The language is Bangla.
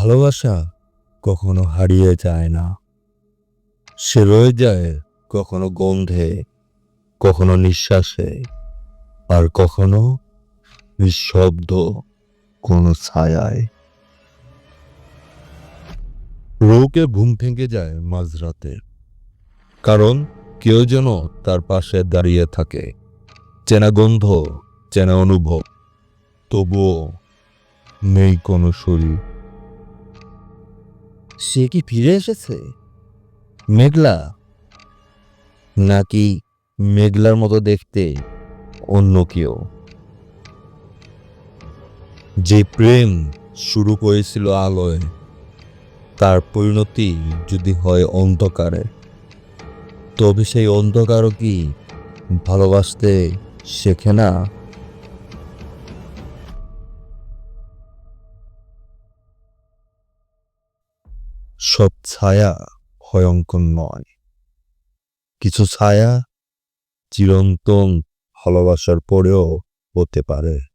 ভালোবাসা কখনো হারিয়ে যায় না। সে রয়ে যায় কখনো গন্ধে, কখনো নিঃশ্বাসে, আর কখনো নিঃশব্দ কোনো ছায়ায়। রৌকে ঘুম ভেঙে যায় মাঝরাতে, কারণ কেউ যেন তার পাশে দাঁড়িয়ে থাকে, চেনা গন্ধ, চেনা অনুভব, তবুও নেই কোনো শরীর। সে কি ফিরে এসেছে? মেঘলা? নাকি মেঘলার মতো দেখতে অন্য কেউ? যে প্রেম শুরু করেছিল আলোয়, তার পরিণতি যদি হয় অন্ধকারে, তবে সেই অন্ধকারও কি ভালোবাসতে শেখে না? সব ছায়া ভয়ঙ্কর নয়। কিছু ছায়া চিরন্তন ভালোবাসার পরেও হতে পারে।